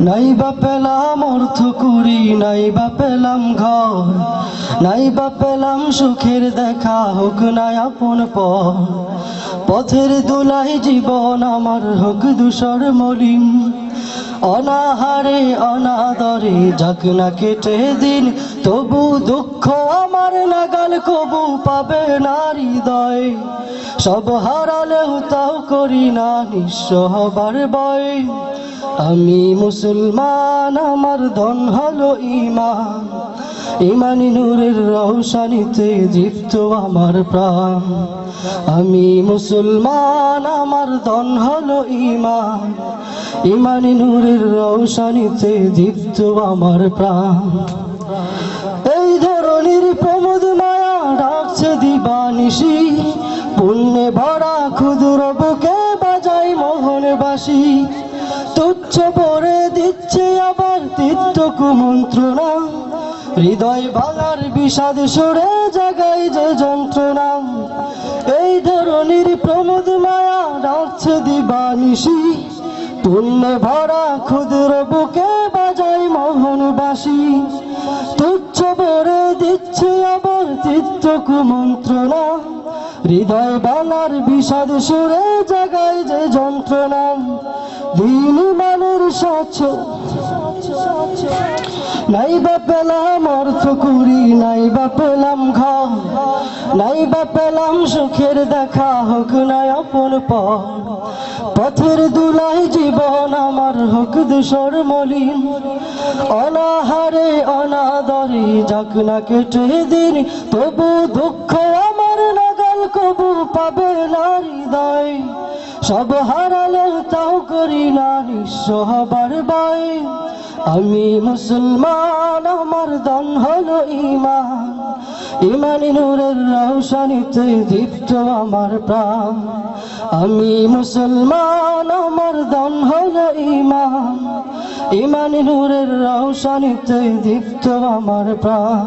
নাই বা পেলাম অর্থ কুড়ি নাই বা পেলাম ঘর নাই বা পেলাম সুখের দেখা, হোক না আপন পর পথের দোলাই জীবন আমার হোক দুসর মলিন। অনাহারে, অনাদরে যাক না কেটে দিন, তবু দুঃখ আমার নাগাল কবু পাবে নারী দয়। সব হারালেও তাও করি না নিঃস্ব হবার বয়। আমি মুসলমান, আমার ধন হলো ইমান ইমানি নূরের রৌশানিতে দীপ্ত আমার প্রাণ। আমি মুসলমান, আমার ধন হলো ইমান ইমানি নূরের রৌশানিতে দীপ্ত আমার প্রাণ। এই ধরনের প্রমোদ মায়া ডাকছে দিবানিশি। পুণ্যে ভরা ক্ষুদ্র বুকে বাজাই মোহন বাসি তুচ্ছ পরে দিচ্ছে আবার তিত্ত কুমন্ত্রণা। হৃদয় ভালার বিষাদ সুরে জাগাই যে যন্ত্রণা। এই ধরনের প্রমোদ মায়া ডাকছে দিবানিশি পুণ্যে ভরা ক্ষুদ্র বুকে বাজাই মোহন বাসি তুচ্ছ বরে দিচ্ছে আবার তিত্ত কুমন্ত্রণা হৃদয় বানার বিষাদ সুরে জাগায় যে যন্ত্রণা। দিন মানের স্বচ্ছ নাই বা পেলাম অর্থ কুড়ি নাই বা পেলাম ঘর নাই বা পেলাম সুখের দেখা, হোক না আপন পথের দুলাই জীবন আমার, হোক দুসর মলিন। অনাহারে, অনাদরে, যাক না কেটে দিন, তবু দুঃখ আমার নাগাল কবু পাবে না হৃদয়। সব হারালে তাও করি না, নিঃস্ব হবার বাই আমি মুসলমান, আমার দন হলো ইমান ইমানি নূরের রৌশানিতে দীপ্ত আমার প্রাণ। আমি মুসলমান, আমার দন হলো ইমান ইমানি নূরের রৌশানিতে দীপ্ত আমার প্রাণ।